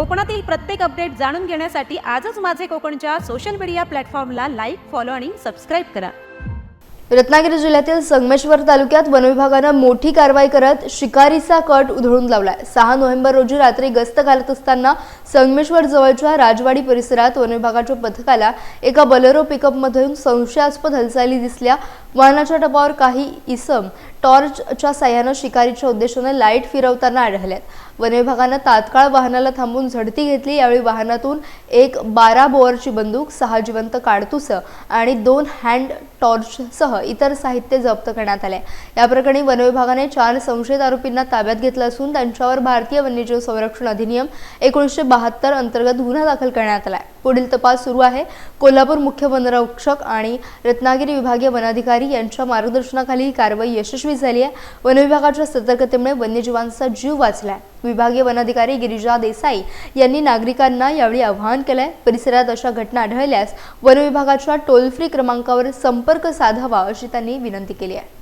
कोकणातील प्रत्येक अपडेट जाणून घेण्यासाठी आजच माझे कोकणच्या सोशल मीडिया प्लॅटफॉर्मला लाईक फॉलो आणि सबस्क्राईब करा. रत्नागिरी जिल्ह्यातील संगमेश्वर तालुक्यात वनविभागानं मोठी कारवाई करत शिकारीचा कट उधळून लावलाय. सहा नोव्हेंबर रोजी रात्री गस्त घालत असताना संगमेश्वर जवळच्या राजवाडी परिसरात वनविभागाच्या पथकाला एका बलेरो पिकअपमधून संशयास्पद हालचाली दिसल्या. वाहनाच्या टपावर काही इसम टॉर्चच्या साह्यानं शिकारीच्या उद्देशानं लाइट फिरवताना आढळल्यात वनविभागानं तात्काळ वाहनाला थांबून झडती घेतली. यावेळी वाहनातून एक बारा बोअरची बंदूक सहा जिवंत काडतुसं आणि दोन हँड टॉर्चसह इतर साहित्य जप्त करण्यात आले. या प्रकरणी वनविभागाने चार संशयित आरोपींना ताब्यात घेतलं असून त्यांच्यावर भारतीय वन्यजीव संरक्षण अधिनियम एकोणीसशे बहात्तर अंतर्गत गुन्हा दाखल करण्यात आला आहे. पुढील तपास सुरू आहे. कोल्हापूर मुख्य वनरक्षक आणि रत्नागिरी विभागीय वनाधिकारी यांच्या मार्गदर्शनाखाली ही कारवाई यशस्वी झाली आहे. वनविभागाच्या सतर्कतेमुळे वन्यजीवांचा जीव वाचलाय. विभागीय वनाधिकारी गिरिजा देसाई यांनी नागरिकांना यावेळी आवाहन केलंय. परिसरात अशा घटना आढळल्यास वनविभागाच्या टोल फ्री क्रमांकावर संपर्क साधावा अशी त्यांनी विनंती केली आहे.